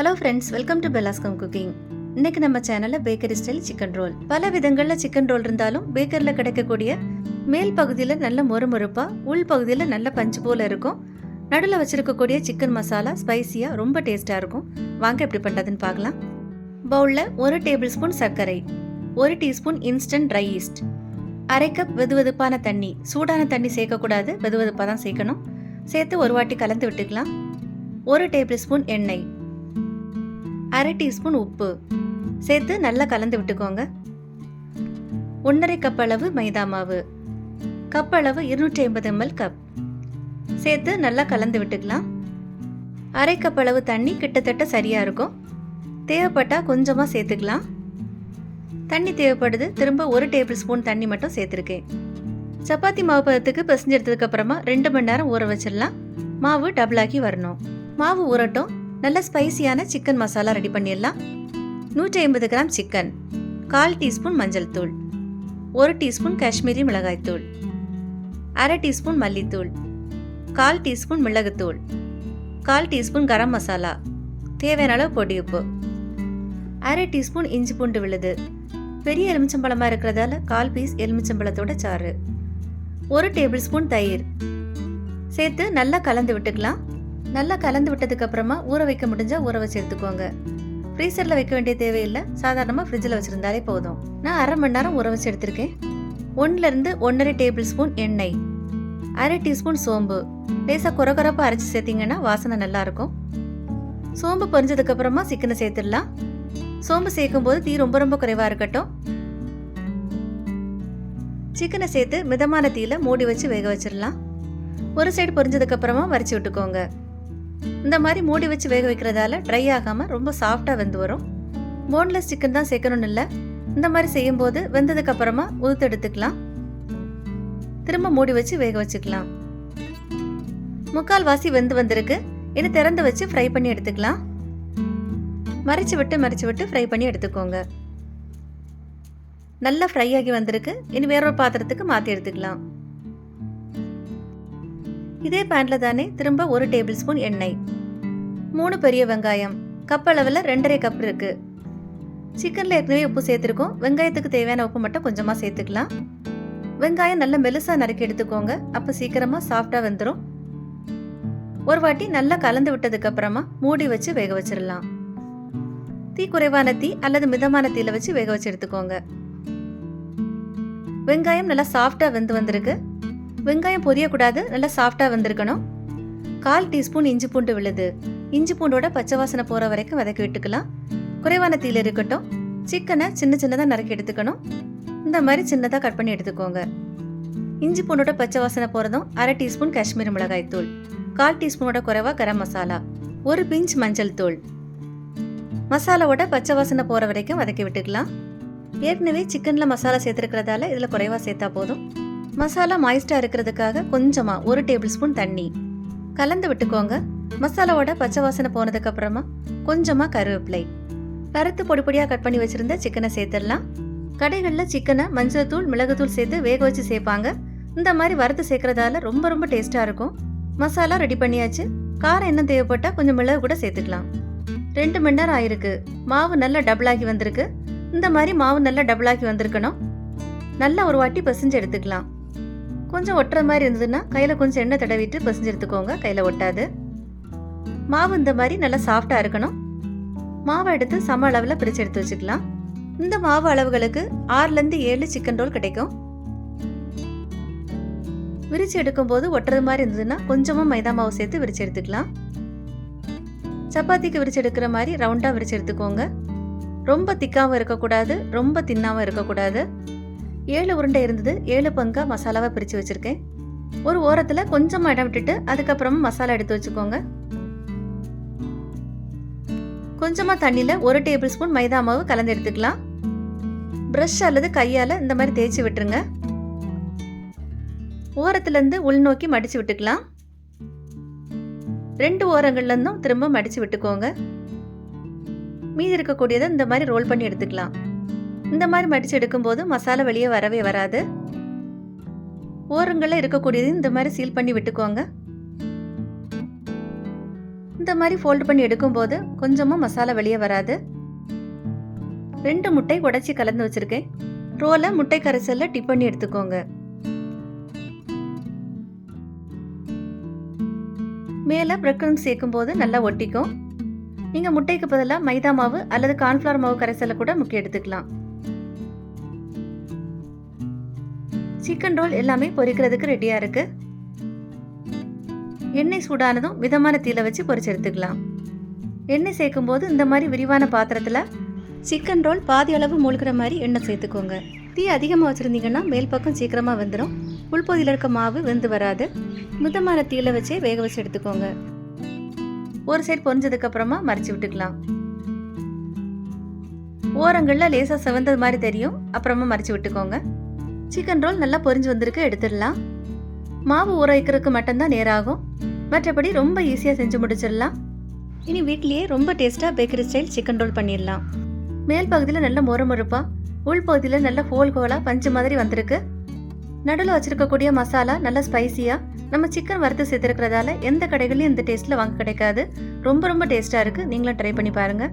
Hello friends welcome to Bella's cooking இன்னைக்கு நம்ம சேனலில் பேக்கரி ஸ்டைல் சிக்கன் ரோல் பல விதங்களில் சிக்கன் ரோல் இருந்தாலும் பேக்கரியில் கிடைக்கக்கூடிய மேல் பகுதியில் நல்ல மொறுமொறுப்பா உள் பகுதியில் நல்ல பஞ்சு போல இருக்கும். நடுவில் வச்சிருக்கக்கூடிய சிக்கன் மசாலா ஸ்பைசியாக ரொம்ப டேஸ்ட்டாக இருக்கும். வாங்க எப்படி பண்ணுறதுன்னு பார்க்கலாம். பவுலில் ஒரு டேபிள் ஸ்பூன் சர்க்கரை ஒரு டீஸ்பூன் இன்ஸ்டன்ட் ட்ரை ஈஸ்ட் அரை கப் வெதுவெதுப்பான தண்ணி சூடான தண்ணி சேர்க்கக்கூடாது வெதுவெதுப்பாக தான் சேர்க்கணும். சேர்த்து ஒரு வாட்டி கலந்து விட்டுக்கலாம். ஒரு டேபிள் ஸ்பூன் எண்ணெய் அரை டீஸ்பூன் உப்பு. சேர்த்து நல்லா கலந்து விட்டுக்கோங்க. ஒன்றரை கப் அளவு மைதா மாவு. கப் அளவு இருநூற்றி ஐம்பது எம்எல் கப் சேர்த்து நல்லா கலந்து விட்டுக்கலாம். அரை கப் அளவு தண்ணி கிட்டத்தட்ட சரியாக இருக்கும். தேவைப்பட்டால் கொஞ்சமாக சேர்த்துக்கலாம். தண்ணி தேவைப்படுது திரும்ப ஒரு டேபிள் ஸ்பூன் தண்ணி மட்டும் சேர்த்துருக்கேன். சப்பாத்தி மாவு பதத்துக்கு பிசைஞ்செடுத்ததுக்கப்புறமா ரெண்டு மணி நேரம் ஊற வச்சிடலாம். மாவு டபுளாக்கி வரணும். மாவு ஊறட்டும். நல்ல ஸ்பைசியான சிக்கன் மசாலா ரெடி பண்ணிடலாம். நூற்றி ஐம்பது கிராம் சிக்கன் கால் டீஸ்பூன் மஞ்சள் தூள் ஒரு டீஸ்பூன் காஷ்மீரி மிளகாய்த்தூள் அரை டீஸ்பூன் மல்லித்தூள் கால் டீஸ்பூன் மிளகுத்தூள் கால் டீஸ்பூன் கரம் மசாலா தேவையான அளவு பொடி உப்பு அரை டீஸ்பூன் இஞ்சி பூண்டு விழுது. பெரிய எலுமிச்சம்பழமாக இருக்கிறதால கால் பீஸ் எலுமிச்சம்பழத்தோட சாறு. ஒரு டேபிள் ஸ்பூன் தயிர். சேர்த்து நல்லா கலந்து விட்டுக்கலாம். நல்லா கலந்து விட்டதுக்கு அப்புறமா ஊற வைக்க முடிஞ்சா ஊற வச்சு எடுத்துக்கோங்க. ஃப்ரீசரில் வைக்க வேண்டிய தேவையில்லை. சாதாரணமாக ஃப்ரிட்ஜில் வச்சுருந்தாலே போதும். நான் அரை மணி நேரம் ஊற வச்சு எடுத்திருக்கேன். ஒன்றுலேருந்து ஒன்றரை டேபிள் ஸ்பூன் எண்ணெய் அரை டீஸ்பூன் சோம்பு. லேசாக குறகுறப்பாக அரைச்சி சேர்த்திங்கன்னா வாசனை நல்லாயிருக்கும் சோம்பு பொரிஞ்சதுக்கப்புறமா சிக்கனை சேர்த்துடலாம். சோம்பு சேர்க்கும் போது தீ ரொம்ப ரொம்ப குறைவாக இருக்கட்டும். சிக்கனை சேர்த்து மிதமான தீயில் மூடி வச்சு வேக வச்சிடலாம். ஒரு சைடு பொரிஞ்சதுக்கப்புறமா அப்புறமா விட்டுக்கோங்க. இந்த மாதிரி மூடி வச்சு வேக வைக்கிறதால ட்ரை ஆகாமல் ரொம்ப சாஃப்டாக வெந்து வரும். போன்லெஸ் சிக்கன் தான் சேர்க்கணும்னு இல்லை. இந்த மாதிரி செய்யும்போது வெந்ததுக்கு அப்புறமா உதுத்து எடுத்துக்கலாம். திரும்ப மூடி வச்சு வேக வச்சுக்கலாம். முக்கால் வாசி வெந்து வந்திருக்கு. இனி திறந்து வச்சு ஃப்ரை பண்ணி எடுத்துக்கலாம். மறைச்சு விட்டு மறைச்சு விட்டு ஃப்ரை பண்ணி எடுத்துக்கோங்க. நல்லா ஃப்ரை ஆகி வந்திருக்கு. இனி வேறொரு பாத்திரத்துக்கு மாற்றி எடுத்துக்கலாம். இதே பேனில் தானே திரும்ப ஒரு டேபிள் ஸ்பூன் எண்ணெய். மூணு பெரிய வெங்காயம். கப் அளவில் ரெண்டரை கப் இருக்குது சிக்கனில் ஏற்கனவே உப்பு சேர்த்துருக்கோம். வெங்காயத்துக்கு தேவையான உப்பு மட்டும் கொஞ்சமாக சேர்த்துக்கலாம். வெங்காயம் நல்லா மெலுசாக நறுக்கி எடுத்துக்கோங்க. அப்போ சீக்கிரமாக சாஃப்டாக வெந்துடும் ஒரு வாட்டி நல்லா கலந்து விட்டதுக்கப்புறமா மூடி வச்சு வேக வச்சிடலாம் தீ குறைவான தீ அல்லது மிதமான தீயில வச்சு வேக வச்சு எடுத்துக்கோங்க. வெங்காயம் நல்லா சாஃப்டாக வெந்து வந்திருக்கு. வெங்காயம் பொரியக்கூடாது நல்லா சாஃப்டாக வந்திருக்கணும். கால் டீஸ்பூன் இஞ்சி பூண்டு விழுது. இஞ்சி பூண்டோட பச்சை வாசனை போகிற வரைக்கும் வதக்கி விட்டுக்கலாம். குறைவான தீயில் இருக்கட்டும். சிக்கனை சின்ன சின்னதாக நறுக்கி எடுத்துக்கணும். இந்த மாதிரி சின்னதாக கட் பண்ணி எடுத்துக்கோங்க. இஞ்சி பூண்டோட பச்சை வாசனை போகிறதும் அரை டீஸ்பூன் காஷ்மீரி மிளகாய் தூள். கால் டீஸ்பூனோட குறைவா கரம் மசாலா. ஒரு பிஞ்ச் மஞ்சள் தூள். மசாலாவோட பச்சை வாசனை போகிற வரைக்கும் வதக்கி விட்டுக்கலாம். ஏற்கனவே சிக்கனில் மசாலா சேர்த்துருக்கிறதால இதில் குறைவா சேர்த்தா போதும். மசாலா மாய்ஸ்டாக இருக்கிறதுக்காக கொஞ்சமாக ஒரு டேபிள் ஸ்பூன் தண்ணி. கலந்து விட்டுக்கோங்க. மசாலாவோட பச்சை வாசனை போனதுக்கப்புறமா கொஞ்சமாக கருவேப்பிலை. வறுத்து பொடி பொடியாக கட் பண்ணி வச்சுருந்த சிக்கனை சேர்த்துடலாம். கடைகளில் சிக்கனை மஞ்சள் தூள் மிளகுத்தூள் சேர்த்து வேக வச்சு சேர்ப்பாங்க. இந்த மாதிரி வறுத்து சேர்க்கறதால ரொம்ப ரொம்ப டேஸ்ட்டாக இருக்கும். மசாலா ரெடி பண்ணியாச்சு. காரம் என்ன தேவைப்பட்டால் கொஞ்சம் மிளகு கூட சேர்த்துக்கலாம். ரெண்டு மணி நேரம் ஆயிருக்கு. மாவு நல்லா டபுளாகி வந்திருக்கு. இந்த மாதிரி மாவு நல்லா டபுளாகி வந்திருக்கணும். நல்லா ஒரு வாட்டி பசிஞ்சு எடுத்துக்கலாம். கொஞ்சம் ஒட்டுற மாதிரி இருந்ததுன்னா கையில் கொஞ்சம் எண்ணெய் தடவிட்டு பிசைஞ்சு எடுத்துக்கோங்க. கையில் ஒட்டாது. மாவு இந்த மாதிரி நல்லா சாஃப்டாக இருக்கணும். மாவை எடுத்து சம அளவில் பிரித்து எடுத்து வச்சுக்கலாம். இந்த மாவு அளவுகளுக்கு ஆறுலேருந்து ஏழு சிக்கன் ரோல் கிடைக்கும். விரிச்சு எடுக்கும்போது ஒட்டுறது மாதிரி இருந்ததுன்னா கொஞ்சமாக மைதா மாவு சேர்த்து விரிச்சு எடுத்துக்கலாம். சப்பாத்திக்கு விரிச்சு எடுக்கிற மாதிரி ரவுண்டாக விரிச்சு எடுத்துக்கோங்க. ரொம்ப திக்காகவும் இருக்கக்கூடாது ரொம்ப தின்னாகவும் இருக்கக்கூடாது. ஏழு உருண்டை இருந்தது. ஏழு பங்கா மசாலாவை பிரித்து வச்சுருக்கேன். ஒரு ஓரத்தில் கொஞ்சமாக இடம் விட்டுட்டு அதுக்கப்புறமா மசாலா எடுத்து வச்சுக்கோங்க. கொஞ்சமாக தண்ணியில் ஒரு டேபிள் ஸ்பூன் மைதா மாவு கலந்து எடுத்துக்கலாம். ப்ரஷ் அல்லது கையால் இந்த மாதிரி தேய்ச்சி விட்டுருங்க. ஓரத்துலேருந்து உள்நோக்கி மடித்து விட்டுக்கலாம். ரெண்டு ஓரங்கள்லேருந்தும் திரும்ப மடித்து விட்டுக்கோங்க. மீதி இருக்கக்கூடியதை இந்த மாதிரி ரோல் பண்ணி எடுத்துக்கலாம். இந்த மாதிரி மடிச்சு எடுக்கும்போது மசாலா வெளியே வரவே வராது. ஓரங்களில் இருக்கக்கூடியது இந்த மாதிரி சீல் பண்ணி விட்டுக்கோங்க. இந்த மாதிரி ஃபோல்டு பண்ணி எடுக்கும்போது கொஞ்சமும் மசாலா வெளியே வராது. ரெண்டு முட்டை உடைச்சி கலந்து வச்சுருக்கேன். ரோலை முட்டை கரைசலில் டிப் பண்ணி எடுத்துக்கோங்க. மேலே பிரெட் க்ரம்ஸ் சேர்க்கும் போது நல்லா ஒட்டிக்கும். நீங்கள் முட்டைக்கு பதிலாக மைதா மாவு அல்லது கார்ன்ஃப்ளவர் மாவு கரைசலை கூட முக்கிய எடுத்துக்கலாம். சிக்கன் ரோல் எல்லாமே பொரிக்கிறதுக்கு ரெடியாக இருக்கு. எண்ணெய் சூடானதும் மிதமான தீயில வச்சு பொரிச்சு எடுத்துக்கலாம். எண்ணெய் சேர்க்கும் போது இந்த மாதிரி விரிவான பாத்திரத்தில் சிக்கன் ரோல் பாதி அளவு மூழ்கிற மாதிரி எண்ணெய் சேர்த்துக்கோங்க. தீ அதிகமாக வச்சுருந்தீங்கன்னா மேல் பக்கம் சீக்கிரமாக வெந்துடும் உள்பகுதியில் இருக்க மாவு வெந்து வராது. மிதமான தீயில வச்சே வேக வச்சு எடுத்துக்கோங்க. ஒரு சைடு பொரிஞ்சதுக்கப்புறமா மறைச்சு விட்டுக்கலாம். ஓரங்களில் லேசாக செவந்தது மாதிரி தெரியும். அப்புறமா மறைச்சி விட்டுக்கோங்க. சிக்கன் ரோல் நல்லா பொரிஞ்சு வந்திருக்கு எடுத்துடலாம். மாவு ஊற வைக்கிறதுக்கு மட்டும்தான் நேராகும். மற்றபடி ரொம்ப ஈஸியாக செஞ்சு முடிச்சிடலாம். இனி வீட்லேயே ரொம்ப டேஸ்ட்டாக பேக்கரி ஸ்டைல் சிக்கன் ரோல் பண்ணிடலாம். மேல் பகுதியில் நல்ல முறமுறுப்பாக உள் பகுதியில் நல்ல ஹோல் ஹோலாக பஞ்சு மாதிரி வந்திருக்கு. நடுவில் வச்சுருக்கக்கூடிய மசாலா நல்லா ஸ்பைசியாக நம்ம சிக்கன் வறுத்து சேர்த்துருக்கிறதால எந்த கடைகளையும் இந்த டேஸ்ட்டில் வாங்க கிடைக்காது. ரொம்ப ரொம்ப டேஸ்ட்டாக இருக்குது நீங்களும் ட்ரை பண்ணி பாருங்கள்